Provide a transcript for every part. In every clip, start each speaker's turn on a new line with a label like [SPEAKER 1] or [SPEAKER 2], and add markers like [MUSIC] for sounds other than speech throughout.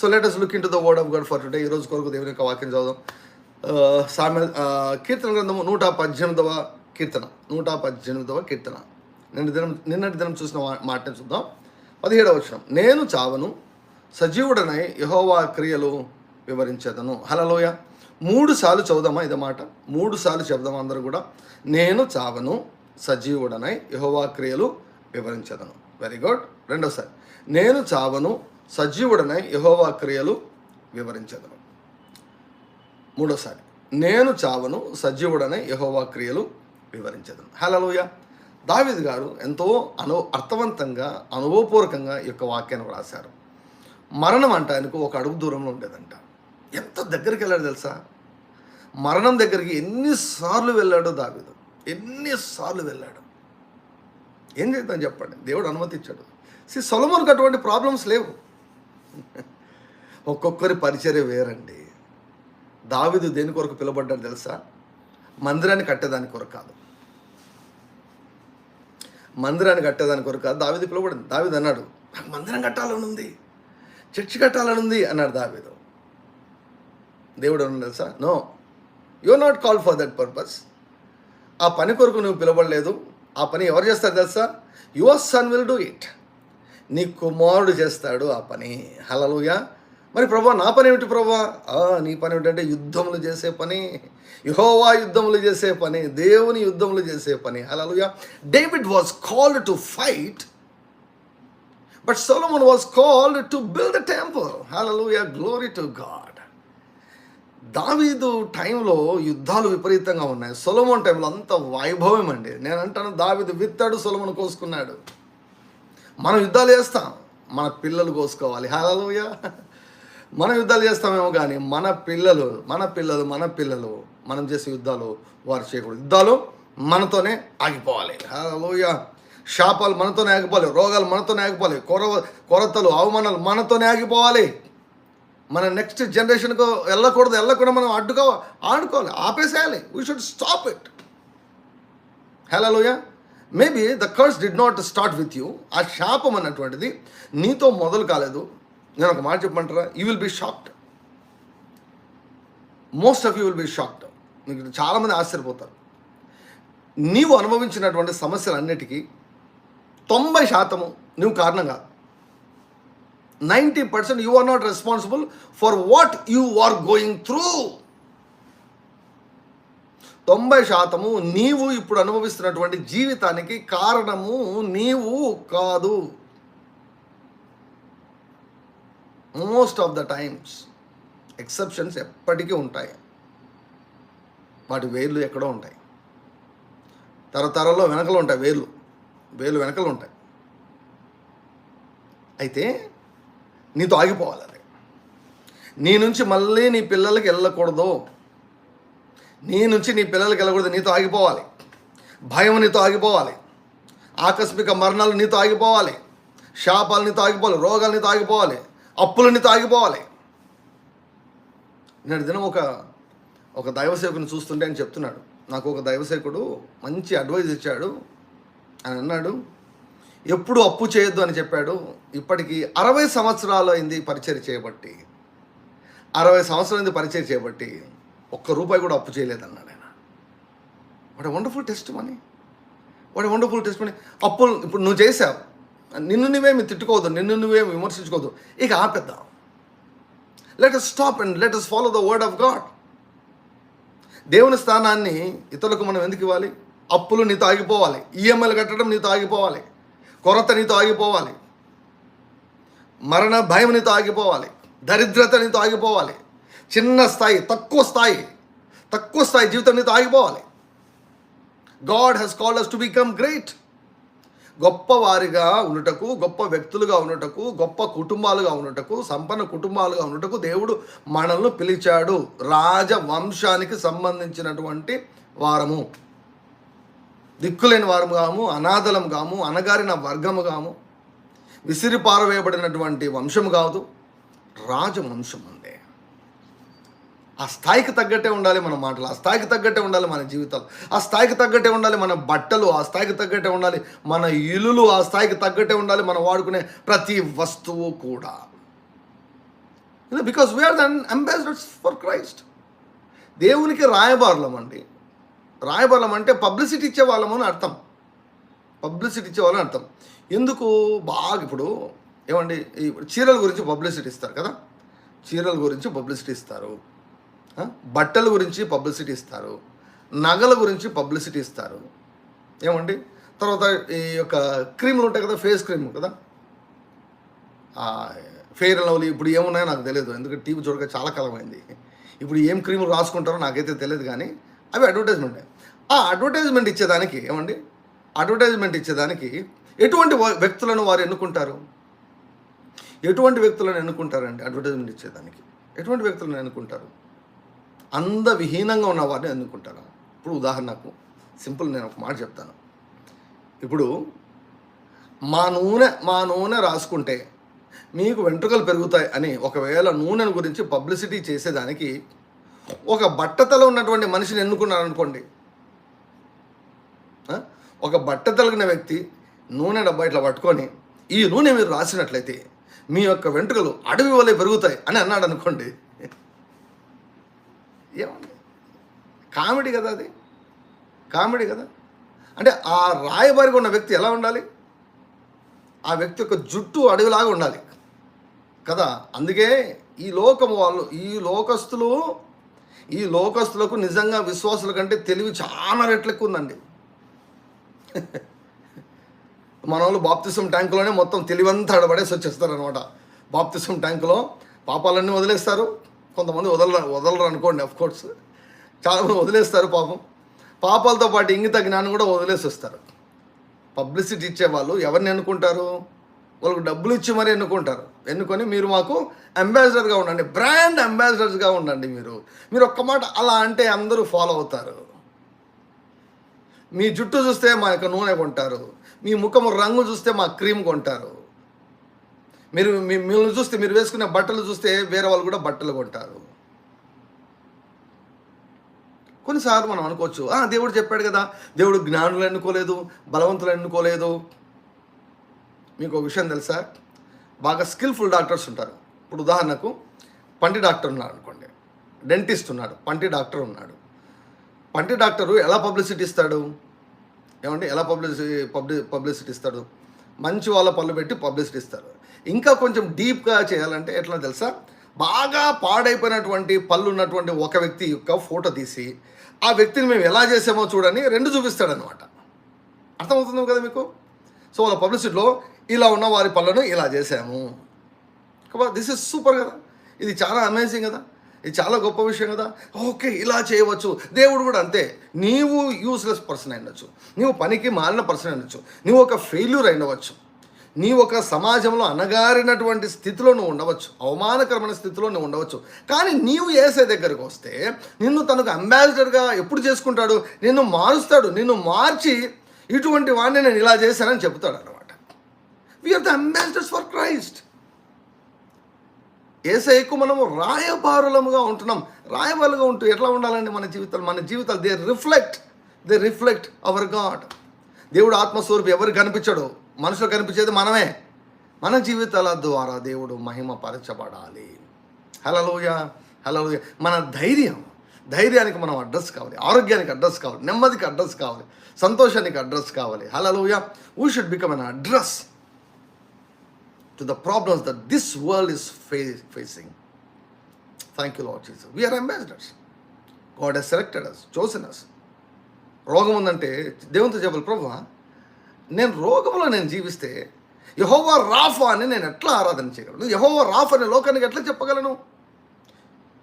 [SPEAKER 1] So let us look into the word of God for today ఈ రోజు కొరకు దేవుని యొక్క వాక్యం చదువుదాం. సామె కీర్తన గ్రంథము నూట పద్దెనిమిదవ కీర్తన. నూట పద్దెనిమిదవ కీర్తన. నిన్న దినం నిన్నటి దినం చూసిన మాటని చూద్దాం. పదిహేడవ వచనం. నేను చావను సజీవుడనై యహోవా క్రియలు వివరించేదను. హలలోయ మూడు సార్లు చదుదామా ఇదే మాట? మూడు సార్లు చెబుదాం అందరూ కూడా. నేను చావను సజీవుడనై యహోవా క్రియలు వివరించేదను. వెరీ గుడ్ రెండోసారి. నేను చావను సజీవుడనై యహోవా క్రియలు వివరించదను. మూడోసారి నేను చావను సజీవుడనై యహోవా క్రియలు వివరించదను. హలోయ దావిద్ గారు ఎంతో అను అర్థవంతంగా అనుభవపూర్వకంగా ఈ యొక్క వాక్యాన్ని రాశారు మరణం అంట ఆయనకు ఒక అడుగు దూరంలో ఉండేదంట. ఎంత దగ్గరికి వెళ్ళాడు తెలుసా? మరణం దగ్గరికి ఎన్నిసార్లు వెళ్ళాడో దావిదు? ఎన్నిసార్లు వెళ్ళాడు? ఏం చేద్దాం చెప్పండి? దేవుడు అనుమతించాడు. సి సొలమోన్కి అటువంటి ప్రాబ్లమ్స్ లేవు. [LAUGHS] ఒక్కొక్కరి పరిచర్య వేరండి. దావిదు దేని కొరకు పిలువబడ్డాడు తెలుసా? మందిరాన్ని కట్టేదాని కొరకు కాదు. మందిరాన్ని కట్టేదాని కొరకు కాదు. దావిది పిలువబడింది. దావిది అన్నాడు నాకు మందిరం కట్టాలని ఉంది. చర్చి కట్టాలని ఉంది అన్నాడు దావిదు. దేవుడు అన్నాడు తెలుసా? No you not call for that purpose. ఆ పని కొరకు నువ్వు పిలవడలేదు ఆ పని ఎవరు చేస్తారు తెలుసా? Your son will do it. నీ కుమారుడు చేస్తాడు ఆ పని. హలలుయా మరి ప్రభా నా పని ఏమిటి ప్రభా? ఆ, నీ పని ఏమిటంటే యుద్ధములు చేసే పని. యహోవా యుద్ధములు చేసే పని. దేవుని యుద్ధములు చేసే పని. Hallelujah David was called to fight but Solomon was called to build the temple hallelujah glory to God దావీదు టైంలో యుద్ధాలు విపరీతంగా ఉన్నాయి. సొలమోన్ టైంలో అంత వైభవం అండి. నేను అంటాను దావీదు విత్తాడు సొలమన్ కోసుకున్నాడు. మనం యుద్ధాలు చేస్తాం. మన పిల్లలు కోసుకోవాలి. హలోయ మనం యుద్ధాలు చేస్తామేమో కానీ మన పిల్లలు మన పిల్లలు మన పిల్లలు మనం చేసే యుద్ధాలు వారు చేయకూడదు. యుద్ధాలు మనతోనే ఆగిపోవాలి. హలోయ శాపాలు మనతోనే ఆగిపోవాలి. రోగాలు మనతోనే ఆగిపోవాలి. కొర కొరతలు అవమానాలు మనతోనే ఆగిపోవాలి. మన నెక్స్ట్ జనరేషన్కు వెళ్ళకూడదు. వెళ్ళకుండా మనం అడ్డుకో ఆడుకోవాలి ఆపేసేయాలి. We should stop it hallelujah maybe the curse did not start with you ఆ శాపం అన్నటువంటిది నీతో మొదలు కాలేదు. నేను ఒక మాట చెప్పమంటారా? You will be shocked most of you will be shocked మీకు చాలామంది ఆశ్చర్యపోతారు. నీవు అనుభవించినటువంటి సమస్యలన్నిటికీ తొంభై శాతము నువ్వు కారణం కాదు. Ninety percent you are not responsible for what you are going through. తొంభై శాతము నీవు ఇప్పుడు అనుభవిస్తున్నటువంటి జీవితానికి కారణము నీవు కాదు. Most of the times exceptions ఎప్పటికీ ఉంటాయి. వాటి వేర్లు ఎక్కడో ఉంటాయి. తరతరాల్లో వెనకలు ఉంటాయి వేర్లు. వేలు వెనకలు ఉంటాయి. అయితే నీతో ఆగిపోవాలి అది. నీ నుంచి మళ్ళీ నీ పిల్లలకి వెళ్ళకూడదు. నీ నుంచి నీ పిల్లలకి వెళ్ళకూడదు నీతో ఆగిపోవాలి. భయం నీతో ఆగిపోవాలి. ఆకస్మిక మరణాలు నీతో ఆగిపోవాలి. శాపాలు నీతో ఆగిపోవాలి రోగాలు నీతో ఆగిపోవాలి అప్పులు నీతో ఆగిపోవాలి. నేను దినం ఒక ఒక దైవసేవకుని చూస్తుంటే అని చెప్తున్నాడు నాకు ఒక దైవసేకుడు మంచి అడ్వైజ్ ఇచ్చాడు. అని అన్నాడు ఎప్పుడు అప్పు చేయొద్దు అని చెప్పాడు ఇప్పటికి అరవై సంవత్సరాలు అయింది పరిచయం చేయబట్టి అరవై సంవత్సరాలు పరిచయం చేయబట్టి ఒక్క రూపాయి కూడా అప్పు చేయలేదన్నాడు ఆయన. వాడు వండర్ఫుల్ టెస్ట్ మనీ. వాడు వండర్ఫుల్ టెస్ట్ మనీ. అప్పులు ఇప్పుడు నువ్వు చేసావు. నిన్ను నువ్వేమి తిట్టుకోవద్దు నిన్ను నువ్వేమి విమర్శించుకోవద్దు. ఇక ఆపేద్దాం. Let us stop and let us follow the word of God దేవుని స్థానాన్ని ఇతరులకు మనం ఎందుకు ఇవ్వాలి? అప్పులు నీతో ఆగిపోవాలి. ఈఎంఐలు కట్టడం నీతో ఆగిపోవాలి. కొరత నీతో ఆగిపోవాలి. మరణ భయం నీతో ఆగిపోవాలి. దరిద్రత నీతో ఆగిపోవాలి. చిన్న స్థాయి తక్కువ స్థాయి తక్కువ స్థాయి జీవితం నీతో ఆగిపోవాలి. God has called us to become great గొప్పవారిగా ఉండుటకు గొప్ప వ్యక్తులుగా ఉండుటకు గొప్ప కుటుంబాలుగా ఉండుటకు సంపన్న కుటుంబాలుగా ఉండుటకు దేవుడు మనల్ని పిలిచాడు. రాజవంశానికి సంబంధించినటువంటి వారము. దిక్కులేని వారము కాము అనాథలం కాము అనగారిన వర్గము కాము. విసిరి పారవేయబడినటువంటి వంశము కాదు రాజవంశం అందే ఆ స్థాయికి తగ్గట్టే ఉండాలి మన మాటలు ఆ స్థాయికి తగ్గట్టే ఉండాలి మన జీవితాలు ఆ స్థాయికి తగ్గట్టే ఉండాలి మన బట్టలు ఆ స్థాయికి తగ్గట్టే ఉండాలి మన ఇల్లులు ఆ స్థాయికి తగ్గట్టే ఉండాలి మనం వాడుకునే ప్రతి వస్తువు కూడా. Because we are the ambassadors for Christ దేవునికి రాయబారులం అండి. రాయబారులం అంటే పబ్లిసిటీ ఇచ్చే వాళ్ళము అని అర్థం. పబ్లిసిటీ ఇచ్చే వాళ్ళని అర్థం. ఎందుకు? బాగా ఇప్పుడు ఏమండి? ఈ చీరల గురించి పబ్లిసిటీ ఇస్తారు కదా? చీరల గురించి పబ్లిసిటీ ఇస్తారు. బట్టల గురించి పబ్లిసిటీ ఇస్తారు. నగల గురించి పబ్లిసిటీ ఇస్తారు. ఏమండి? తర్వాత ఈ యొక్క క్రీములు ఉంటాయి కదా ఫేస్ క్రీమ్ కదా? ఫెయిర్ అండ్ లవ్లీ ఇప్పుడు ఏమున్నాయో నాకు తెలియదు. ఎందుకంటే టీవీ చూడక చాలా కాలం అయింది ఇప్పుడు ఏం క్రీములు రాసుకుంటారో నాకైతే తెలియదు కానీ అవి అడ్వర్టైజ్మెంట్ ఆ అడ్వర్టైజ్మెంట్ ఇచ్చేదానికి ఏమండి? అడ్వర్టైజ్మెంట్ ఇచ్చేదానికి ఎటువంటి వ- వ్యక్తులను వారు ఎన్నుకుంటారు? ఎటువంటి వ్యక్తులను ఎన్నుకుంటారండి అడ్వర్టైజ్మెంట్ ఇచ్చేదానికి? ఎటువంటి వ్యక్తులను ఎన్నుకుంటారు? అందవిహీనంగా ఉన్న వారిని ఎన్నుకుంటారు ఇప్పుడు ఉదాహరణకు సింపుల్ నేను ఒక మాట చెప్తాను. ఇప్పుడు మా నూనె మా నూనె రాసుకుంటే మీకు వెంట్రుకలు పెరుగుతాయి అని ఒకవేళ నూనెను గురించి పబ్లిసిటీ చేసేదానికి ఒక బట్టతల ఉన్నటువంటి మనిషిని ఎన్నుకున్నారనుకోండి. ఒక బట్ట తలిగిన వ్యక్తి నూనె డబ్బా ఇట్లా పట్టుకొని ఈ నూనె మీరు రాసినట్లయితే మీ యొక్క వెంట్రుకలు అడవి వలె పెరుగుతాయి అని అన్నాడు అనుకోండి ఏమండి? కామెడీ కదా అది. కామెడీ కదా. అంటే ఆ రాయబారిగా ఉన్న వ్యక్తి ఎలా ఉండాలి? ఆ వ్యక్తి యొక్క జుట్టు అడవిలాగా ఉండాలి. కదా? అందుకే ఈ లోకము వాళ్ళు ఈ లోకస్తులు ఈ లోకస్తులకు నిజంగా విశ్వాసుల కంటే తెలివి చాలా రెట్లు ఎక్కువ ఉందండి [LAUGHS] మన వాళ్ళు బాప్తిసం ట్యాంకులోనే మొత్తం తెలివంతా అడబడేసి వచ్చేస్తారు అనమాట బాప్తిసం ట్యాంకులో పాపాలన్నీ వదిలేస్తారు. కొంతమంది వదలరా వదలరు అనుకోండి అఫ్ కోర్స్ చాలామంది వదిలేస్తారు పాపం. పాపాలతో పాటు ఇంగిత జ్ఞానం కూడా వదిలేసి వస్తారు పబ్లిసిటీ ఇచ్చేవాళ్ళు ఎవరిని ఎన్నుకుంటారు? వాళ్ళకు డబ్బులు ఇచ్చి మరీ ఎన్నుకుంటారు. ఎన్నుకొని మీరు మాకు అంబాసిడర్గా ఉండండి. బ్రాండ్ అంబాసిడర్స్గా ఉండండి మీరు. మీరు ఒక్క మాట అలా అంటే అందరూ ఫాలో అవుతారు. మీ జుట్టు చూస్తే మా యొక్క నూనె కొంటారు. మీ ముఖము రంగు చూస్తే మా క్రీమ్ కొంటారు. మీరు మిమ్మల్ని చూస్తే మీరు వేసుకునే బట్టలు చూస్తే వేరే వాళ్ళు కూడా బట్టలు కొంటారు. కొన్నిసార్లు మనం అనుకోవచ్చు "ఆ, దేవుడు చెప్పాడు కదా దేవుడు జ్ఞానులు ఎన్నుకోలేదు బలవంతులు ఎన్నుకోలేదు. మీకు ఒక విషయం తెలుసా? బాగా స్కిల్ఫుల్ డాక్టర్స్ ఉంటారు. ఇప్పుడు ఉదాహరణకు పంటి డాక్టర్ ఉన్నాడు అనుకోండి. డెంటిస్ట్ ఉన్నాడు పంటి డాక్టర్ ఉన్నాడు. పంటి డాక్టరు ఎలా పబ్లిసిటీ ఇస్తాడు? ఏమంటే ఎలా పబ్లిసి పబ్లి పబ్లిసిటీ ఇస్తాడు? మంచి వాళ్ళ పళ్ళు పెట్టి పబ్లిసిటీ ఇస్తారు. ఇంకా కొంచెం డీప్గా చేయాలంటే ఎట్లా తెలుసా? బాగా పాడైపోయినటువంటి పళ్ళు ఉన్నటువంటి ఒక వ్యక్తి యొక్క ఫోటో తీసి ఆ వ్యక్తిని మేము ఎలా చేసామో చూడని రెండు చూపిస్తాడనమాట అర్థమవుతుంది కదా మీకు? సో వాళ్ళ పబ్లిసిటీలో ఇలా ఉన్న వారి పళ్ళను ఇలా చేసాము. దిస్ ఇస్ సూపర్ కదా? ఇది చాలా అమేజింగ్ కదా? ఇది చాలా గొప్ప విషయం కదా. ఓకే ఇలా చేయవచ్చు. దేవుడు కూడా అంతే. నీవు యూస్లెస్ పర్సన్ అయినచ్చు. నీవు పనికి మాలిన పర్సన్ అయినచ్చు. నీవు ఒక ఫెయిల్యూర్ అయినవచ్చు. నీ ఒక సమాజంలో అనగారినటువంటి స్థితిలో నువ్వు ఉండవచ్చు. అవమానకరమైన స్థితిలో నువ్వు ఉండవచ్చు. కానీ నీవు ఏసే దగ్గరకు వస్తే నిన్ను తనకు అంబాసిడర్గా ఎప్పుడు చేసుకుంటాడు? నిన్ను మారుస్తాడు. నిన్ను మార్చి ఇటువంటి వాడిని నేను ఇలా చేశానని చెబుతాడు అనమాట we are the ambassadors for Christ ఏసైకు మనము రాయబారులముగా ఉంటున్నాం. రాయబారులుగా ఉంటూ ఎట్లా ఉండాలండి మన జీవితాలు? మన జీవితాలు they reflect they reflect our God దేవుడు ఆత్మస్వరూపు ఎవరు కనిపించడు? మనుషులు కనిపించేది మనమే. మన జీవితాల ద్వారా దేవుడు మహిమ పరచబడాలి హలలోయ హలలోయ మన ధైర్యం ధైర్యానికి మనం అడ్రస్ కావాలి. ఆరోగ్యానికి అడ్రస్ కావాలి. నెమ్మదికి అడ్రస్ కావాలి. సంతోషానికి అడ్రస్ కావాలి. Hallelujah we should become an address to the problems that this world is fa- facing. Thank you, Lord Jesus. We are ambassadors. God has selected us, chosen us. రోగం ఉందంటే దేవునితో చెప్పాలి ప్రభు నేను రోగంలో నేను జీవిస్తే యహోవా రాఫా అని నేను ఎట్లా ఆరాధన చేయగలను యహోవా రాఫ్ అనే లోకానికి ఎట్లా చెప్పగలను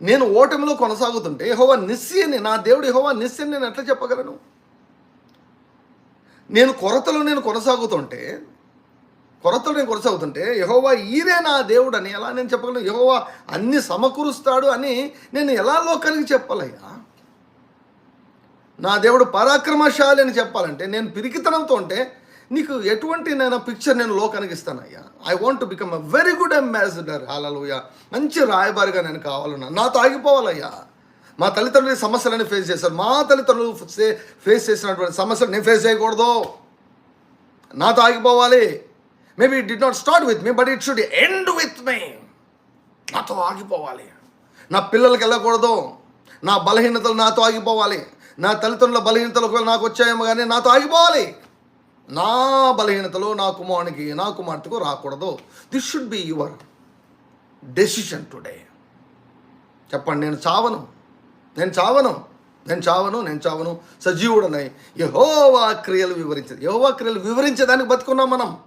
[SPEAKER 1] నేను ఓటమిలో కొనసాగుతుంటే యహోవా నిస్సి అని నా దేవుడు యహోవా నిస్సి అని నేను ఎట్లా చెప్పగలను నేను కొరతలో నేను కొనసాగుతుంటే కొరతలు నేను కొనసాగుతుంటే యహోవా ఈరే నా దేవుడు అని ఎలా నేను చెప్పగలను? యహోవా అన్ని సమకూరుస్తాడు అని నేను ఎలా లోకానికి చెప్పాలయ్యా? నా దేవుడు పరాక్రమశాలి అని చెప్పాలంటే నేను పిరికితనంతో ఉంటే నీకు ఎటువంటి నేను పిక్చర్ నేను లోకానికి ఇస్తానయ్యా? I want to become a very good ambassador hallelujah మంచి రాయబారిగా నేను కావాలన్నా. నాతో ఆగిపోవాలయ్యా. మా తల్లిదండ్రులు సమస్యలని ఫేస్ చేశారు. మా తల్లిదండ్రులు ఫేస్ చేసినటువంటి సమస్యలు నేను ఫేస్ చేయకూడదు. నాతో ఆగిపోవాలి. Maybe it did not start with me but it should end with me నాతో ఆగిపోవాలి. నా పిల్లలకి వెళ్ళకూడదు. నా బలహీనతలు నాతో ఆగిపోవాలి. నా తల్లిదండ్రుల బలహీనతలు ఒకవేళ నాకు వచ్చాయేమో కానీ నాతో ఆగిపోవాలి. నా బలహీనతలు నా కుమారునికి నా కుమార్తెకు రాకూడదు. This should be your decision today చెప్పండి నేను చావను. నేను చావను. నేను చావను నేను చావను. సజీవుడనై. యహోవా క్రియలు వివరించేది యహోవా క్రియలు వివరించేదానికి బతుకున్నాం మనం.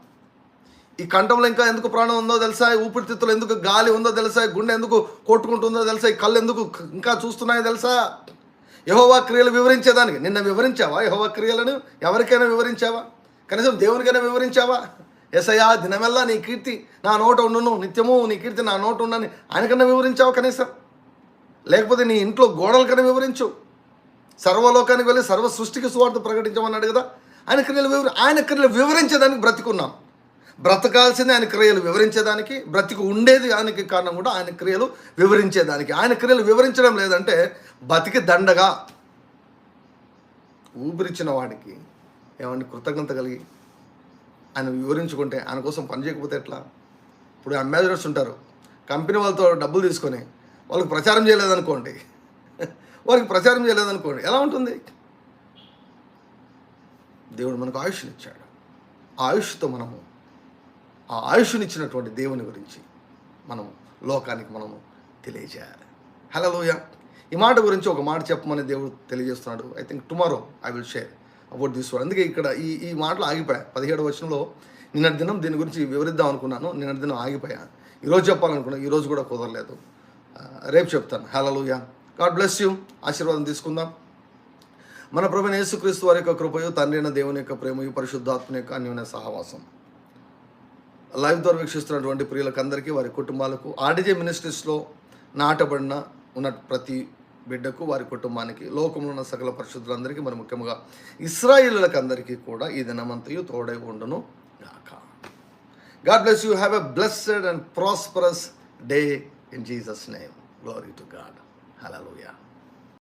[SPEAKER 1] ఈ కంఠంలో ఇంకా ఎందుకు ప్రాణం ఉందో తెలుసా? ఊపిరితిత్తులు ఎందుకు గాలి ఉందో తెలుసా? గుండె ఎందుకు కొట్టుకుంటుందో తెలుసా? ఈ కళ్ళు ఎందుకు ఇంకా చూస్తున్నాయో తెలుసా? యహోవా క్రియలు వివరించేదానికి. నిన్న వివరించావా? యహోవా క్రియలను ఎవరికైనా వివరించావా? కనీసం దేవునికైనా వివరించావా? ఎసయా దినమెల్లా నీ కీర్తి నా నోట ఉండును. నిత్యము నీ కీర్తి నా నోట ఉండని ఆయనకన్నా వివరించావా కనీసం? లేకపోతే నీ ఇంట్లో గోడలకన్నా వివరించు. సర్వలోకానికి వెళ్ళి సర్వ సృష్టికి సువార్త ప్రకటించమన్నాడు కదా? ఆయన క్రియలు వివరి ఆయన క్రియలు వివరించేదానికి బ్రతికున్నాం. బ్రతకాల్సింది ఆయన క్రియలు వివరించేదానికి బ్రతికి ఉండేది ఆయనకి కారణం కూడా ఆయన క్రియలు వివరించేదానికి. ఆయన క్రియలు వివరించడం లేదంటే బతికి దండగా ఊపిరిచ్చిన వాడికి ఏమండి కృతజ్ఞత కలిగి ఆయన వివరించుకుంటే ఆయన కోసం పని చేయకపోతే ఎట్లా? ఇప్పుడు అంబాసిడర్స్ ఉంటారు. కంపెనీ వాళ్ళతో డబ్బులు తీసుకొని వాళ్ళకి ప్రచారం చేయలేదనుకోండి. వారికి ప్రచారం చేయలేదనుకోండి. ఎలా ఉంటుంది? దేవుడు మనకు ఆయుష్నిచ్చాడు. ఇచ్చాడు ఆయుష్తో మనము ఆ ఆయుష్నిచ్చినటువంటి దేవుని గురించి మనం లోకానికి మనము తెలియజేయాలి. హలో లోయ ఈ మాట గురించి ఒక మాట చెప్పమని దేవుడు తెలియజేస్తున్నాడు. I think tomorrow I will share about this one అందుకే ఇక్కడ ఈ ఈ మాటలు ఆగిపోయా పదిహేడు వచనంలో నిన్నటి దినం దీని గురించి వివరిద్దాం అనుకున్నాను. నిన్నటి దినం ఆగిపోయా. ఈరోజు చెప్పాలనుకున్నా ఈరోజు కూడా కుదరలేదు. రేపు చెప్తాను. హలోయ గాడ్ బ్లెస్ యూ ఆశీర్వాదం తీసుకుందాం. మన ప్రభు యేసుక్రీస్తు వారి యొక్క కృపయు తండ్రి అయిన దేవుని యొక్క ప్రేమయు పరిశుద్ధాత్మ యొక్క అన్యోన్య సహవాసం. లైవ్ ద్వారా వీక్షిస్తున్నటువంటి ప్రియులకందరికీ వారి కుటుంబాలకు ఆర్డీజే మినిస్ట్రీస్లో నాటబడిన ఉన్న ప్రతి బిడ్డకు వారి కుటుంబానికి లోకంలో ఉన్న సకల పరిశుద్ధులందరికీ మరి ముఖ్యంగా ఇస్రాయిలకందరికీ అందరికీ కూడా ఈ దినమంతయు తోడై ఉండును గాక. God bless you. Have a blessed and prosperous day in Jesus name. Glory to God hallelujah